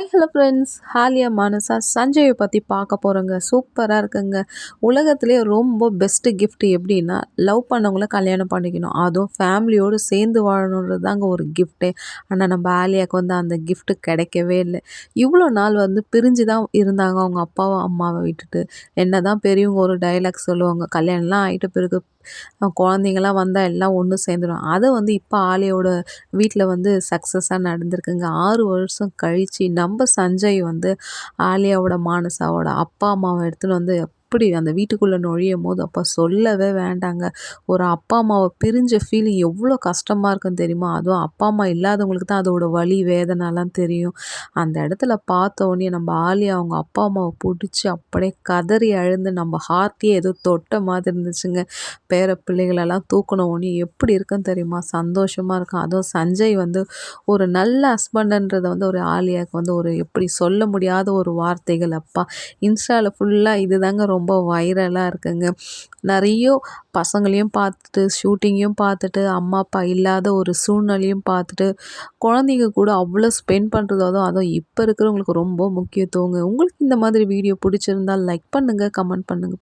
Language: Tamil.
ஹலோ ஃப்ரெண்ட்ஸ் ஹாலியா மானசா சஞ்சயை பற்றி பார்க்க போகிறோங்க சூப்பராக இருக்குங்க. உலகத்துலேயே ரொம்ப பெஸ்ட்டு கிஃப்ட் எப்படின்னா லவ் பண்ணவங்கள கல்யாணம் பண்ணிக்கணும். அதுவும் ஃபேமிலியோடு சேர்ந்து வாழணுன்றது தாங்க ஒரு கிஃப்ட்டு ஆனால் நம்ம ஆலியாவுக்கு வந்து அந்த கிஃப்ட்டு கிடைக்கவே இல்லை. இவ்வளோ நாள் வந்து பிரிஞ்சு தான் இருந்தாங்க அவங்க அப்பாவை அம்மாவை விட்டுட்டு. என்ன தான் பெரியவங்க ஒரு டைலாக் சொல்லுவாங்க கல்யாணம்லாம் ஆகிட்ட பிறகு குழந்தைங்களாம் வந்தால் எல்லாம் ஒன்று சேர்ந்துடும் அதை வந்து இப்போ ஆலியோட வீட்டில் வந்து சக்ஸஸாக நடந்திருக்குங்க. ஆறு வருஷம் கழித்து நம்ம சஞ்சய் வந்து ஆலியாவோட மானசாவோட அப்பா அம்மாவை எடுத்துன்னு வந்து எப்படி அந்த வீட்டுக்குள்ளே நுழையும் போது அப்போ சொல்லவே வேண்டாங்க. ஒரு அப்பா அம்மாவை பிரிஞ்ச ஃபீலிங் எவ்வளோ கஷ்டமாக இருக்குன்னு தெரியுமா? அதுவும் அப்பா அம்மா இல்லாதவங்களுக்கு தான் அதோட வலி வேதனைலாம் தெரியும். அந்த இடத்துல பார்த்த உடனே நம்ம ஆலியா அவங்க அப்பா அம்மாவை பிடிச்சி அப்படியே கதறி அழுந்து நம்ம ஹார்ட்டையே ஏதோ தொட்ட மாதிரி இருந்துச்சுங்க. பேர பிள்ளைகளெல்லாம் தூக்கின உடனே எப்படி இருக்குன்னு தெரியுமா? சந்தோஷமாக இருக்கும். அதுவும் சஞ்சய் வந்து ஒரு நல்ல ஹஸ்பண்டுன்றதை வந்து ஒரு ஆலியாவுக்கு வந்து ஒரு எப்படி சொல்ல முடியாத ஒரு வார்த்தைகள் அப்பா. இன்ஸ்டாவில் ஃபுல்லாக இது தாங்க ரொம்ப ரொம்ப வைரலாக இருக்குங்க. நிறைய பசங்களையும் பார்த்துட்டு ஷூட்டிங்கையும் பார்த்துட்டு அம்மா அப்பா இல்லாத ஒரு சூழ்நிலையும் பார்த்துட்டு குழந்தைங்க கூட அவ்வளோ ஸ்பெண்ட் பண்ணுறது அதுவும் அதுவும் இப்போ இருக்கிறவங்களுக்கு ரொம்ப முக்கியத்துவங்க. உங்களுக்கு இந்த மாதிரி வீடியோ பிடிச்சிருந்தால் லைக் பண்ணுங்கள் கமெண்ட் பண்ணுங்கள்